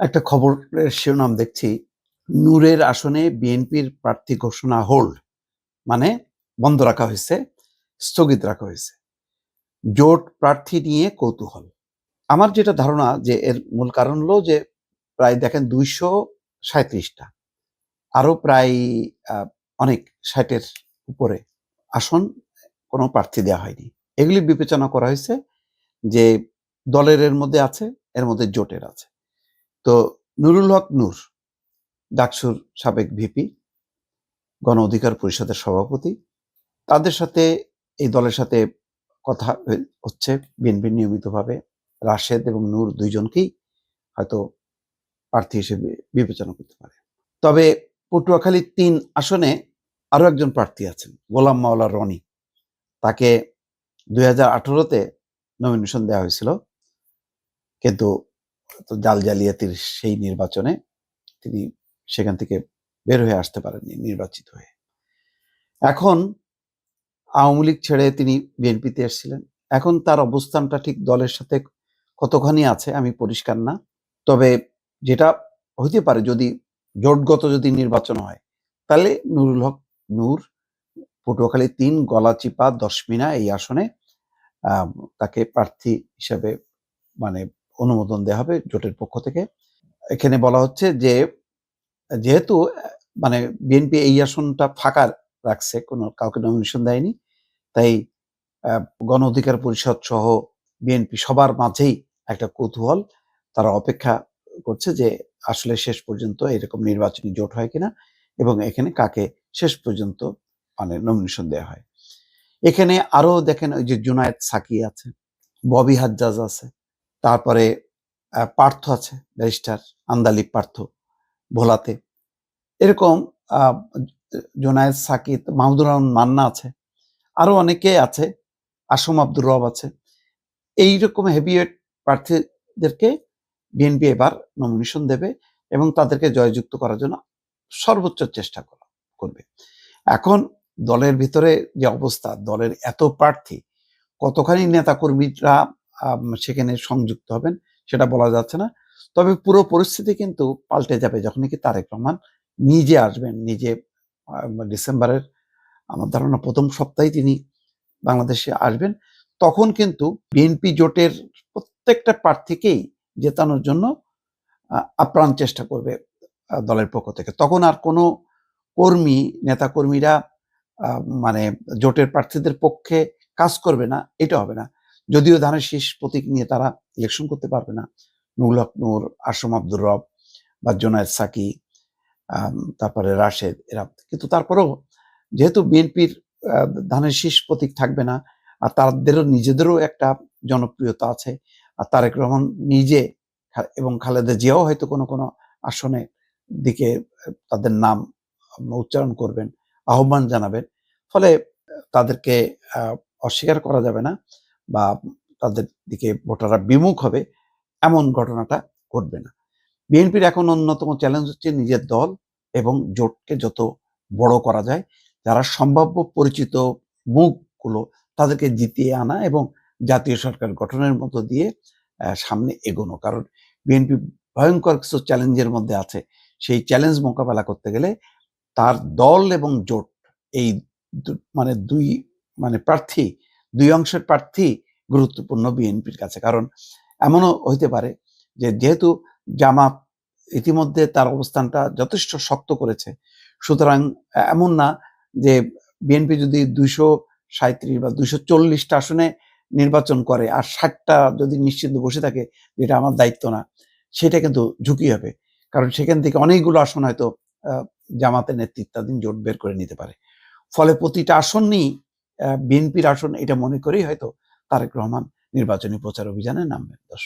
একটা খবরের শিরোনাম দেখছি। নূরের আসনে বিএনপির প্রার্থী ঘোষণা হোল্ড মানে বন্ধ রাখা হয়েছে, স্থগিত রাখা হয়েছে। জোট প্রার্থী নিয়ে কৌতূহল। আমার যেটা ধারণা যে এর মূল কারণ হলো যে প্রায় দেখেন দুইশো সাঁত্রিশটা আরও প্রায় অনেক ষাটের উপরে আসন কোনো প্রার্থী দেওয়া হয়নি। এগুলি বিবেচনা করা হয়েছে যে দলের এর মধ্যে আছে, এর মধ্যে জোটের আছে। তো নুরুল হক নূর, ডাকসুর সাবেক ভিপি, গণ অধিকার পরিষদের সভাপতি, তাদের সাথে এই দলের সাথে কথা হচ্ছে বিএনপি নিয়মিতভাবে। রাশেদ এবং নূর দুইজনকেই হয়তো প্রার্থী হিসেবে বিবেচনা করতে পারে। তবে পটুয়াখালী তিন আসনে আরও একজন প্রার্থী আছেন, গোলাম মাওলা রনি। তাকে দুই হাজার আঠারোতে নমিনেশন দেওয়া হয়েছিল, কিন্তু তো জাল জালিয়াতির সেই নির্বাচনে তিনি সেখান থেকে বের হয়ে আসতে পারেননি, নির্বাচিত হয়ে। এখন আওয়ামী লীগ ছেড়ে তিনি বিএনপিতে এসেছিলেন। এখন তার অবস্থানটা ঠিক দলের সাথে কতখানি আছে আমি পরিষ্কার না। তবে যেটা হইতে পারে যদি জোটগত যদি নির্বাচন হয়, তাহলে নুরুল হক, নূর, পটুয়াখালী তিন, গলাচিপা, দশমিনা এই আসনে তাকে প্রার্থী হিসেবে মানে অনুমোদন দেওয়া হবে জোটের পক্ষ থেকে। এখানে বলা হচ্ছে যে, যেহেতু মানে বিএনপি এই আসনটা ফাঁকা রাখছে, কোনো কাউকে নমিনেশন দেয়নি, তাই গণ অধিকার পরিষদ সহ বিএনপি সবার মাঝেই একটা কৌতূহল, তারা অপেক্ষা করছে যে আসলে শেষ পর্যন্ত এরকম নির্বাচনী জোট হয় কিনা এবং এখানে কাকে শেষ পর্যন্ত মানে নমিনেশন দেওয়া হয়। এখানে আরও দেখেন ওই যে জুনায়েদ সাকি আছে, ববি হাজ্জাজ আছে তারপরে পার্থ আছে, ব্যারিস্টার আন্দালিব পার্থ ভোলাতে। এরকম জোনায়েদ সাকিব মাহমুদুর রহমান মান্না আছে আরও অনেকে আছে আসম আব্দুর রব আছে। এইরকম হেভিওয়েট প্রার্থীদেরকে বিএনপি এবার নমিনেশন দেবে এবং তাদেরকে জয়যুক্ত করার জন্য সর্বোচ্চ চেষ্টা করা, করবে। এখন দলের ভিতরে যে অবস্থা, দলের এত প্রার্থী, কতখানি নেতাকর্মীরা সেখানে সংযুক্ত হবেন, সেটা বলা যাচ্ছে না। তবে পুরো পরিস্থিতি কিন্তু পাল্টে যাবে যখন কি তারেক রহমান নিজে আসবেন, নিজে ডিসেম্বরের, আমার ধারণা প্রথম সপ্তাহে তিনি বাংলাদেশে আসবেন। তখন কিন্তু বিএনপি জোটের প্রত্যেকটা প্রার্থীকেই জেতানোর জন্য আপ্রাণ চেষ্টা করবে দলের পক্ষ থেকে। তখন আর কোনো কর্মী, নেতাকর্মীরা মানে জোটের প্রার্থীদের পক্ষে কাজ করবে না, এটা হবে না। যদিও ধানের শেষ প্রতীক নিয়ে তারা ইলেকশন করতে পারবে না। নুরুল হক, নূর আসম আব্দুর রব বা জোনায়েদ সাকি তারপরে রাশেদ, এরা। কিন্তু তারপরেও যেহেতু বিএনপির ধানের শীষ প্রতীক থাকবে না, আর তাদেরও নিজেদেরও একটা জনপ্রিয়তা আছে, আর তারেক রহমান নিজে এবং খালেদা জিয়াও হয়তো কোনো কোনো আসনে দিকে তাদের নাম উচ্চারণ করবেন, আহ্বান জানাবেন। ফলে তাদেরকে অস্বীকার করা যাবে না। বা তাদের দিকে ভোটাররা বিমুখ হবে, এমন ঘটনাটা ঘটবে না। বিএনপির এখন অন্যতম চ্যালেঞ্জ হচ্ছে নিজের দল এবং জোটকে যত বড় করা যায়, যারা সম্ভাব্য পরিচিত মুখগুলো তাদেরকে জিতিয়ে আনা এবং জাতীয় সরকার গঠনের মধ্য দিয়ে সামনে এগোনো। কারণ বিএনপি ভয়ঙ্কর কিছু চ্যালেঞ্জের মধ্যে আছে। সেই চ্যালেঞ্জ মোকাবেলা করতে গেলে তার দল এবং জোট এই মানে দুই মানে প্রার্থী দুই অংশের প্রার্থী গুরুত্বপূর্ণ বিএনপির কাছে। কারণ এমনও হইতে পারে যে যেহেতু জামাত ইতিমধ্যে তার অবস্থানটা যথেষ্ট শক্ত করেছে, সুতরাং এমন না যে বিএনপি যদি দুইশো সাঁত্রিশ বা দুইশো চল্লিশটা আসনে নির্বাচন করে আর ষাটটা যদি নিশ্চিত বসে থাকে যেটা আমার দায়িত্ব না, সেটা কিন্তু ঝুঁকি হবে। কারণ সেখান থেকে অনেকগুলো আসন হয়তো জামাতের নেতৃত্বাধীন জোট বের করে নিতে পারে। ফলে প্রতিটা আসনই বিএনপির আসন এটা মনে করেই হয়তো তারেক রহমান নির্বাচনী প্রচার অভিযানে নামবেন। দর্শক